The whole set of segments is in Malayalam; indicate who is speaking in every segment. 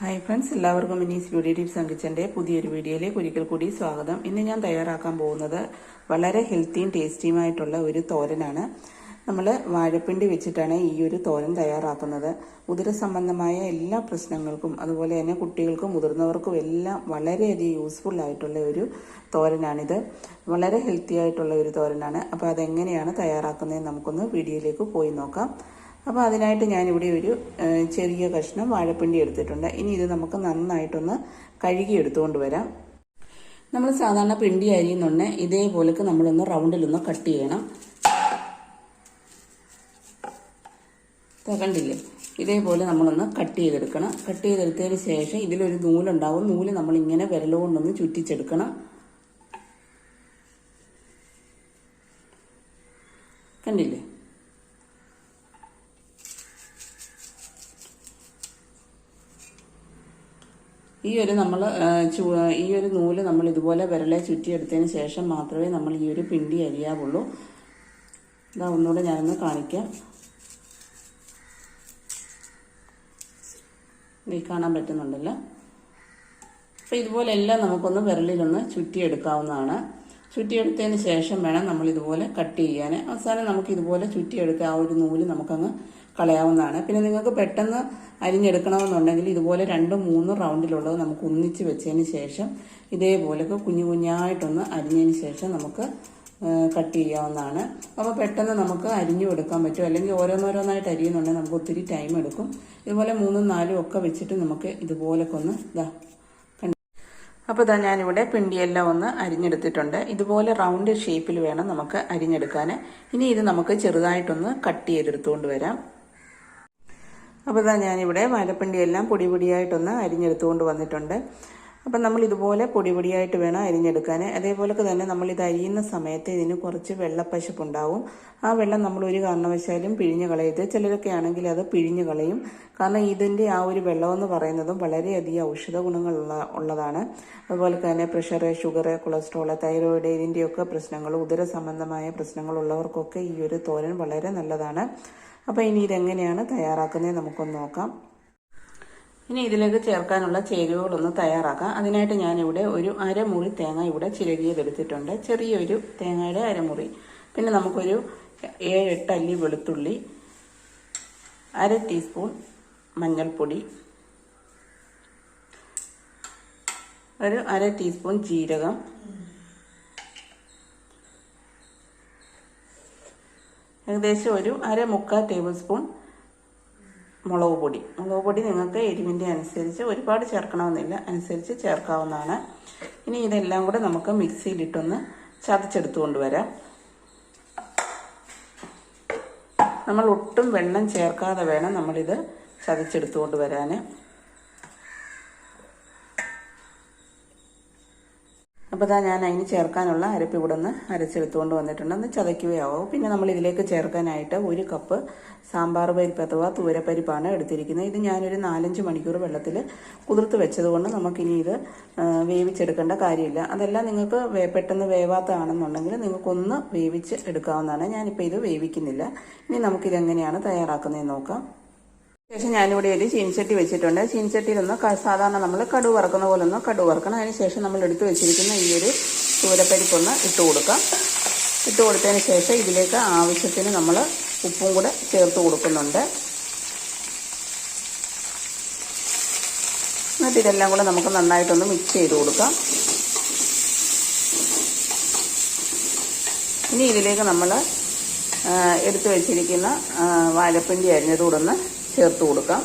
Speaker 1: ഹായ് ഫ്രണ്ട്സ് എല്ലാവർക്കും ഇനി ബ്യൂട്ടി ടിപ്സ് ആൻഡ് കിച്ചന്റെ പുതിയൊരു വീഡിയോയിലേക്ക് ഒരിക്കൽ കൂടി സ്വാഗതം. ഇന്ന് ഞാൻ തയ്യാറാക്കാൻ പോകുന്നത് വളരെ ഹെൽത്തിയും ടേസ്റ്റിയുമായിട്ടുള്ള ഒരു തോരനാണ്. നമ്മൾ വാഴപ്പിണ്ടി വെച്ചിട്ടാണ് ഈ ഒരു തോരൻ തയ്യാറാക്കുന്നത്. ഉദര സംബന്ധമായ എല്ലാ പ്രശ്നങ്ങൾക്കും അതുപോലെ തന്നെ കുട്ടികൾക്കും മുതിർന്നവർക്കും എല്ലാം വളരെയധികം യൂസ്ഫുൾ ആയിട്ടുള്ള ഒരു തോരനാണിത്. വളരെ ഹെൽത്തി ആയിട്ടുള്ള ഒരു തോരനാണ്. അപ്പോൾ അതെങ്ങനെയാണ് തയ്യാറാക്കുന്നത് നമുക്കൊന്ന് വീഡിയോയിലേക്ക് പോയി നോക്കാം. അപ്പോൾ അതിനായിട്ട് ഞാനിവിടെ ഒരു ചെറിയ കഷ്ണം വാഴപ്പിണ്ടി എടുത്തിട്ടുണ്ട്. ഇനി ഇത് നമുക്ക് നന്നായിട്ടൊന്ന് കഴുകി എടുത്തുകൊണ്ട് വരാം. നമ്മൾ സാധാരണ പിണ്ടി അരിയുന്നുണ്ട് ഇതേപോലൊക്കെ നമ്മളൊന്ന് റൗണ്ടിലൊന്ന് കട്ട് ചെയ്യണം. കണ്ടില്ലേ? ഇതേപോലെ നമ്മളൊന്ന് കട്ട് ചെയ്തെടുക്കണം. കട്ട് ചെയ്തെടുത്തതിന് ശേഷം ഇതിലൊരു നൂലുണ്ടാവും. നൂൽ നമ്മളിങ്ങനെ വിരലുകൊണ്ടൊന്ന് ചുറ്റിച്ചെടുക്കണം. കണ്ടില്ലേ? ഈ ഒരു നമ്മൾ ഈ ഒരു നൂൽ നമ്മൾ ഇതുപോലെ വിരലെ ചുറ്റിയെടുത്തതിന് ശേഷം മാത്രമേ നമ്മൾ ഈ ഒരു പിണ്ടി അരിയാവുള്ളൂ. ഇതാ ഒന്നുകൂടെ ഞാനൊന്ന് കാണിക്കാം. ഈ കാണാൻ പറ്റുന്നുണ്ടല്ലോ. അപ്പോൾ ഇതുപോലെ എല്ലാം നമുക്കൊന്ന് വിരലിലൊന്ന് ചുറ്റിയെടുക്കാവുന്നതാണ്. ചുറ്റിയെടുത്തതിന് ശേഷം വേണം നമ്മൾ ഇതുപോലെ കട്ട് ചെയ്യാൻ. അവസാനം നമുക്ക് ഇതുപോലെ ചുറ്റിയെടുക്കുക ആ ഒരു നൂൽ നമുക്കങ്ങ് കളയാവുന്നതാണ്. പിന്നെ നിങ്ങൾക്ക് പെട്ടെന്ന് അരിഞ്ഞെടുക്കണമെന്നുണ്ടെങ്കിൽ ഇതുപോലെ രണ്ടും മൂന്നും റൗണ്ടിലുള്ളത് നമുക്ക് ഒന്നിച്ച് വെച്ചതിന് ശേഷം ഇതേപോലൊക്കെ കുഞ്ഞു കുഞ്ഞായിട്ടൊന്ന് അരിഞ്ഞതിന് ശേഷം നമുക്ക് കട്ട് ചെയ്യാവുന്നതാണ്. അപ്പോൾ പെട്ടെന്ന് നമുക്ക് അരിഞ്ഞു എടുക്കാൻ പറ്റും. അല്ലെങ്കിൽ ഓരോന്നോരോന്നായിട്ട് അരിയുന്നുണ്ടെങ്കിൽ നമുക്ക് ഒത്തിരി ടൈം എടുക്കും. ഇതുപോലെ മൂന്നും നാലും ഒക്കെ വെച്ചിട്ട് നമുക്ക് ഇതുപോലൊക്കെ ഒന്ന് ഇതാ അപ്പോൾ ഇതാ ഞാനിവിടെ പിണ്ടിയെല്ലാം ഒന്ന് അരിഞ്ഞെടുത്തിട്ടുണ്ട്. ഇതുപോലെ റൗണ്ട് ഷേപ്പിൽ വേണം നമുക്ക് അരിഞ്ഞെടുക്കാൻ ഇനി ഇത് നമുക്ക് ചെറുതായിട്ടൊന്ന് കട്ട് ചെയ്തെടുത്തുകൊണ്ട് വരാം. അപ്പോൾ ഇതാ ഞാനിവിടെ വാഴപ്പിണ്ടിയെല്ലാം പൊടി പൊടിയായിട്ടൊന്ന് അരിഞ്ഞെടുത്തുകൊണ്ട് വന്നിട്ടുണ്ട്. അപ്പം നമ്മൾ ഇതുപോലെ പൊടി പൊടിയായിട്ട് വേണം അരിഞ്ഞെടുക്കാൻ അതേപോലൊക്കെ തന്നെ നമ്മൾ ഇത് അരിയുന്ന സമയത്ത് ഇതിന് കുറച്ച് വെള്ളപ്പശപ്പുണ്ടാവും. ആ വെള്ളം നമ്മൾ ഒരു കാരണവശാലും പിഴിഞ്ഞ് കളയരുത്. ചിലരൊക്കെ ആണെങ്കിൽ അത് പിഴിഞ്ഞ് കളയും. കാരണം ഇതിന്റെ ആ ഒരു വെള്ളമെന്ന് പറയുന്നതും വളരെയധികം ഔഷധ ഗുണങ്ങളുള്ള ഉള്ളതാണ്. അതുപോലെ തന്നെ പ്രഷർ ഷുഗർ കൊളസ്ട്രോൾ തൈറോയിഡ് ഇതിന്റെയൊക്കെ പ്രശ്നങ്ങൾ ഉദര സംബന്ധമായ പ്രശ്നങ്ങളുള്ളവർക്കൊക്കെ ഈ ഒരു തോരൻ വളരെ നല്ലതാണ്. അപ്പോൾ ഇനി ഇതെങ്ങനെയാണ് തയ്യാറാക്കുന്നത് നമുക്കൊന്ന് നോക്കാം. ഇനി ഇതിലേക്ക് ചേർക്കാനുള്ള ചേരുവകളൊന്ന് തയ്യാറാക്കാം. അതിനായിട്ട് ഞാനിവിടെ ഒരു അരമുറി തേങ്ങ ഇവിടെ ചിരകിയതെടുത്തിട്ടുണ്ട്. ചെറിയൊരു തേങ്ങയുടെ അരമുറി. പിന്നെ നമുക്കൊരു ഏഴ് എട്ട് അല്ലി വെളുത്തുള്ളി അര ടീസ്പൂൺ മഞ്ഞൾപ്പൊടി ഒരു അര ടീസ്പൂൺ ജീരകം ഏകദേശം ഒരു അര മുക്കാൽ ടേബിൾ സ്പൂൺ മുളക് പൊടി. മുളക് പൊടി നിങ്ങൾക്ക് എരിവിന്റെ അനുസരിച്ച് ഒരുപാട് ചേർക്കണമെന്നില്ല. അനുസരിച്ച് ചേർക്കാവുന്നതാണ്. ഇനി ഇതെല്ലാം കൂടെ നമുക്ക് മിക്സിയിലിട്ടൊന്ന് ചതച്ചെടുത്തു കൊണ്ടുവരാം. നമ്മൾ ഒട്ടും വെള്ളം ചേർക്കാതെ വേണം നമ്മളിത് ചതച്ചെടുത്തുകൊണ്ട് വരാൻ അപ്പോൾ ഇതാ ഞാൻ അതിന് ചേർക്കാനുള്ള അരപ്പ് ഇവിടെ നിന്ന് അരച്ചെടുത്തുകൊണ്ട് വന്നിട്ടുണ്ട്. ഒന്ന് ചതയ്ക്കുകയാവും? പിന്നെ നമ്മൾ ഇതിലേക്ക് ചേർക്കാനായിട്ട് ഒരു കപ്പ് സാമ്പാർ പരിപ്പ് അഥവാ തൂരപ്പരിപ്പാണ് എടുത്തിരിക്കുന്നത്. ഇത് ഞാനൊരു നാലഞ്ച് മണിക്കൂർ വെള്ളത്തിൽ കുതിർത്ത് വെച്ചതുകൊണ്ട് നമുക്കിനി ഇത് വേവിച്ചെടുക്കേണ്ട കാര്യമില്ല. അതെല്ലാം നിങ്ങൾക്ക് പെട്ടെന്ന് വേവാത്തതാണെന്നുണ്ടെങ്കിൽ നിങ്ങൾക്കൊന്ന് വേവിച്ച് എടുക്കാവുന്നതാണ്. ഞാനിപ്പോൾ ഇത് വേവിക്കുന്നില്ല. ഇനി നമുക്കിതെങ്ങനെയാണ് തയ്യാറാക്കുന്നതെന്ന് നോക്കാം. ശേഷം ഞാനിവിടെ ഒരു ചീൻചട്ടി വെച്ചിട്ടുണ്ട്. ചീൻചട്ടിയിലൊന്ന് സാധാരണ നമ്മൾ കടുവ് വറക്കുന്ന പോലെ ഒന്ന് കടുവ് വറക്കണം. അതിന് ശേഷം നമ്മൾ എടുത്തു വെച്ചിരിക്കുന്ന ഈ ഒരു ചൂരപ്പരിപ്പൊന്ന് ഇട്ട് കൊടുക്കാം. ഇട്ട് കൊടുത്തതിന് ശേഷം ഇതിലേക്ക് ആവശ്യത്തിന് നമ്മൾ ഉപ്പും കൂടെ ചേർത്ത് കൊടുക്കുന്നുണ്ട്. എന്നിട്ട് ഇതെല്ലാം കൂടെ നമുക്ക് നന്നായിട്ടൊന്ന് മിക്സ് ചെയ്ത് കൊടുക്കാം. ഇനി ഇതിലേക്ക് നമ്മൾ എടുത്തു വെച്ചിരിക്കുന്ന വാഴപ്പിന്റെ ഒന്ന് ചേർത്ത് കൊടുക്കാം.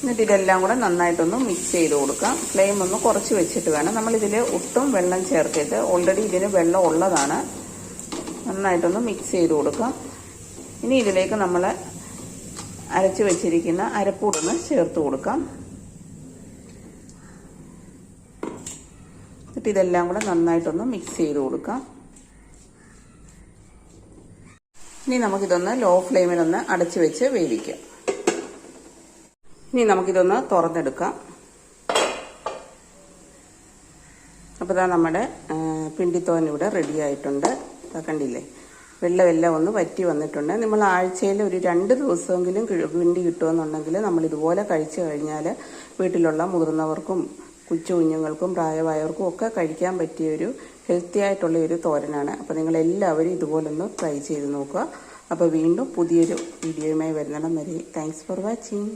Speaker 1: എന്നിട്ട് ഇതെല്ലാം കൂടെ നന്നായിട്ടൊന്ന് മിക്സ് ചെയ്ത് കൊടുക്കാം. ഫ്ലെയിം ഒന്ന് കുറച്ച് വെച്ചിട്ട് വേണം. നമ്മളിതിൽ ഒട്ടും വെള്ളം ചേർത്തിട്ട് ഓൾറെഡി ഇതിന് വെള്ളം ഉള്ളതാണ്. നന്നായിട്ടൊന്ന് മിക്സ് ചെയ്ത് കൊടുക്കാം. ഇനി ഇതിലേക്ക് നമ്മൾ അരച്ച് വെച്ചിരിക്കുന്ന അരപ്പൂടൊന്ന് ചേർത്ത് കൊടുക്കാം. എന്നിട്ട് ഇതെല്ലാം കൂടെ നന്നായിട്ടൊന്ന് മിക്സ് ചെയ്ത് കൊടുക്കാം. ഇനി നമുക്കിതൊന്ന് ലോ ഫ്ലെയിമിലൊന്ന് അടച്ചു വെച്ച് വേവിക്കാം. ഇനി നമുക്കിതൊന്ന് തുറന്നെടുക്കാം. അപ്പോൾ ഇതാ നമ്മുടെ പിണ്ടിത്തോൻ ഇവിടെ റെഡി ആയിട്ടുണ്ട്. കണ്ടില്ലേ? വെള്ളമെല്ലാം ഒന്ന് വറ്റി വന്നിട്ടുണ്ട്. നമ്മൾ ആഴ്ചയിൽ ഒരു രണ്ട് ദിവസമെങ്കിലും പിണ്ടി കിട്ടുമെന്നുണ്ടെങ്കിൽ നമ്മൾ ഇതുപോലെ കഴിച്ചു കഴിഞ്ഞാൽ വീട്ടിലുള്ള മുതിർന്നവർക്കും കൊച്ചു കുഞ്ഞുങ്ങൾക്കും പ്രായമായവർക്കും ഒക്കെ കഴിക്കാൻ പറ്റിയ ഒരു ഹെൽത്തി ആയിട്ടുള്ള ഒരു തോരനാണ്. അപ്പോൾ നിങ്ങൾ എല്ലാവരും ഇതുപോലൊന്ന് ട്രൈ ചെയ്ത് നോക്കുക. അപ്പോൾ വീണ്ടും പുതിയൊരു വീഡിയോയുമായി വരുന്നിടം വരെ. Thanks for watching